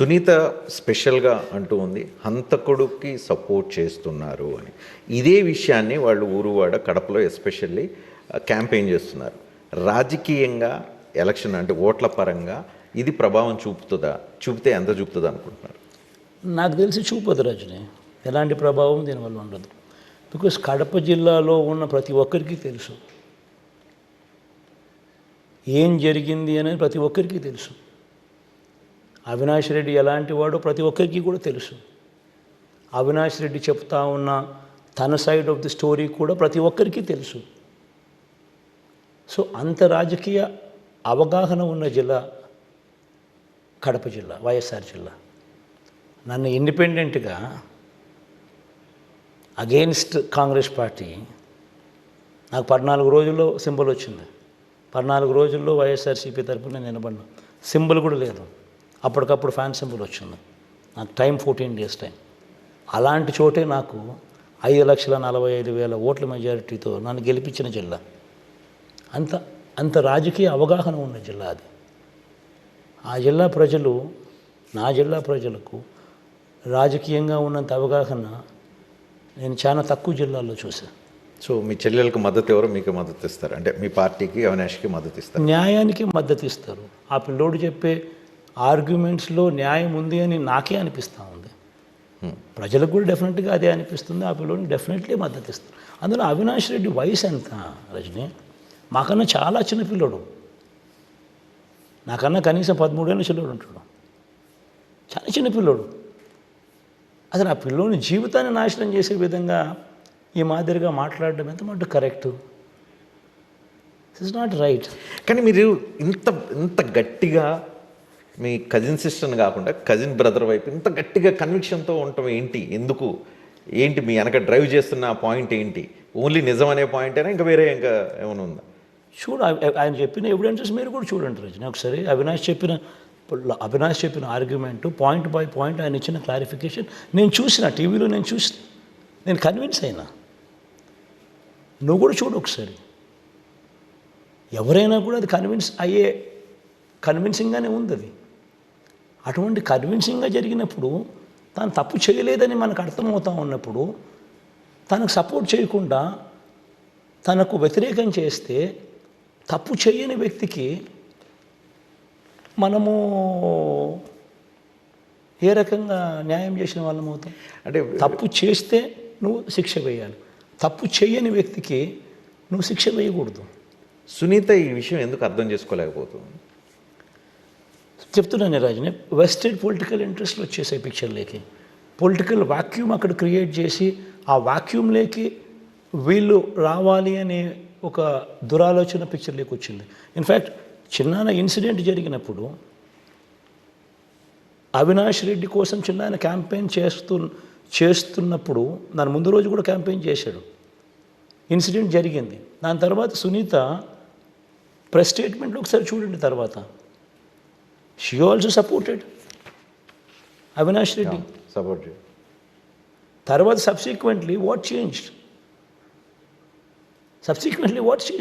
సునీత స్పెషల్గా అంటూ ఉంది హంతకుడికి సపోర్ట్ చేస్తున్నారు అని. ఇదే విషయాన్ని వాళ్ళు ఊరువాడ కడపలో ఎస్పెషల్లీ క్యాంపెయిన్ చేస్తున్నారు. రాజకీయంగా ఎలక్షన్ అంటే ఓట్ల పరంగా ఇది ప్రభావం చూపుతుందా? చూపితే ఎంత చూపుతుంది అనుకుంటున్నారు? నాకు తెలిసి చూపదు రజని. ఎలాంటి ప్రభావం దీనివల్ల ఉండదు. బికాస్ కడప జిల్లాలో ఉన్న ప్రతి ఒక్కరికి తెలుసు. ఏం జరిగింది అనేది ప్రతి ఒక్కరికి తెలుసు. అవినాష్ రెడ్డి ఎలాంటి వాడో ప్రతి ఒక్కరికి కూడా తెలుసు. అవినాష్ రెడ్డి చెప్తా ఉన్న తన సైడ్ ఆఫ్ ది స్టోరీ కూడా ప్రతి ఒక్కరికి తెలుసు. సో అంత రాజకీయ అవగాహన ఉన్న జిల్లా కడప జిల్లా వైఎస్ఆర్ జిల్లా. నన్ను ఇండిపెండెంట్గా అగెయిన్స్ట్ కాంగ్రెస్ పార్టీ నాకు పద్నాలుగు రోజుల్లో సింబల్ వచ్చింది. పద్నాలుగు రోజుల్లో వైఎస్ఆర్సీపీ తరపున నేను నిలబడిన సింబల్ కూడా లేదు. అప్పటికప్పుడు ఫ్యాన్ సింబల్ వచ్చింది. నాకు టైం ఫోర్టీన్ డేస్ టైం అలాంటి చోటే నాకు ఐదు లక్షల నలభై ఐదు వేల ఓట్ల మెజారిటీతో నన్ను గెలిపించిన జిల్లా. అంత అంత రాజకీయ అవగాహన ఉన్న జిల్లా అది. ఆ జిల్లా ప్రజలు నా జిల్లా ప్రజలకు రాజకీయంగా ఉన్నంత అవగాహన నేను చాలా తక్కువ జిల్లాల్లో చూశాను సో మీ చెల్లెలకు మద్దతు ఎవరు? మీకు మద్దతు ఇస్తారు. అంటే మీ పార్టీకి అవినాష్కి మద్దతు ఇస్తారు. న్యాయానికి మద్దతు ఇస్తారు. ఆ పిల్లోడు చెప్పే ఆర్గ్యుమెంట్స్లో న్యాయం ఉంది అని నాకే అనిపిస్తూ ఉంది. ప్రజలకు కూడా డెఫినెట్గా అదే అనిపిస్తుంది ఆ పిల్లోడిని డెఫినెట్లీ మద్దతు ఇస్తారు అందులో అవినాష్ రెడ్డి వయసు ఎంత రజని? మాకన్నా చాలా చిన్న పిల్లోడు. నాకన్నా కనీసం పదమూడేళ్ళ చిల్లోడు ఉంటాడు. చాలా చిన్న పిల్లోడు. అసలు ఆ పిల్లోని జీవితాన్ని నాశనం చేసే విధంగా ఈ మాదిరిగా మాట్లాడడం ఎంత మటు కరెక్ట్? ఇస్ నాట్ రైట్ కానీ మీరు ఇంత ఇంత గట్టిగా మీ కజిన్ సిస్టర్ని కాకుండా కజిన్ బ్రదర్ వైపు ఇంత గట్టిగా కన్విక్షన్తో ఉండటం ఏంటి? ఎందుకు? ఏంటి మీ వెనక డ్రైవ్ చేస్తున్న పాయింట్ ఏంటి? ఓన్లీ నిజం అనే పాయింట్ అయినా ఇంకా వేరే ఇంకా ఏమైనా ఉందా? చూడు ఆయన చెప్పిన ఎవిడెన్సెస్ మీరు కూడా చూడండి రజని. ఒకసారి అవినాష్ చెప్పిన అవినాష్ చెప్పిన ఆర్గ్యుమెంట్ పాయింట్ బై పాయింట్ ఆయన ఇచ్చిన క్లారిఫికేషన్ నేను చూసిన టీవీలో నేను చూసిన. నేను కన్విన్స్ అయినా. నువ్వు కూడా చూడు ఒకసారి. ఎవరైనా కూడా అది కన్విన్స్ అయ్యే కన్విన్సింగ్గానే ఉంది అది అటువంటి కన్విన్సింగ్గా జరిగినప్పుడు తాను తప్పు చేయలేదని మనకు అర్థమవుతా ఉన్నప్పుడు తనకు సపోర్ట్ చేయకుండా తనకు వ్యతిరేకం చేస్తే తప్పు చేయని వ్యక్తికి మనము ఏ రకంగా న్యాయం చేసిన వాళ్ళం అవుతాం? అంటే తప్పు చేస్తే నువ్వు శిక్ష వేయాలి. తప్పు చేయని వ్యక్తికి నువ్వు శిక్ష వేయకూడదు. సునీత ఈ విషయం ఎందుకు అర్థం చేసుకోలేకపోతుంది? చెప్తున్నాను రాజుని వెస్టెడ్ పొలిటికల్ ఇంట్రెస్ట్లు వచ్చేసాయి పిక్చర్లోకి పొలిటికల్ వాక్యూమ్ అక్కడ క్రియేట్ చేసి ఆ వాక్యూమ్లోకి వీళ్ళు రావాలి అనే ఒక దురాలోచన పిక్చర్లోకి వచ్చింది. ఇన్ఫ్యాక్ట్ చిన్నాన ఇన్సిడెంట్ జరిగినప్పుడు అవినాష్ రెడ్డి కోసం చిన్నాయన క్యాంపెయిన్ చేస్తూ చేస్తున్నప్పుడు దాని ముందు రోజు కూడా క్యాంపెయిన్ చేశాడు. ఇన్సిడెంట్ జరిగింది. దాని తర్వాత సునీత ప్రెస్ స్టేట్మెంట్లు ఒకసారి చూడండి తర్వాత. she also supported Avinash Reddy. Yeah, supported. Tarwad subsequently, what changed? Subsequently, what changed?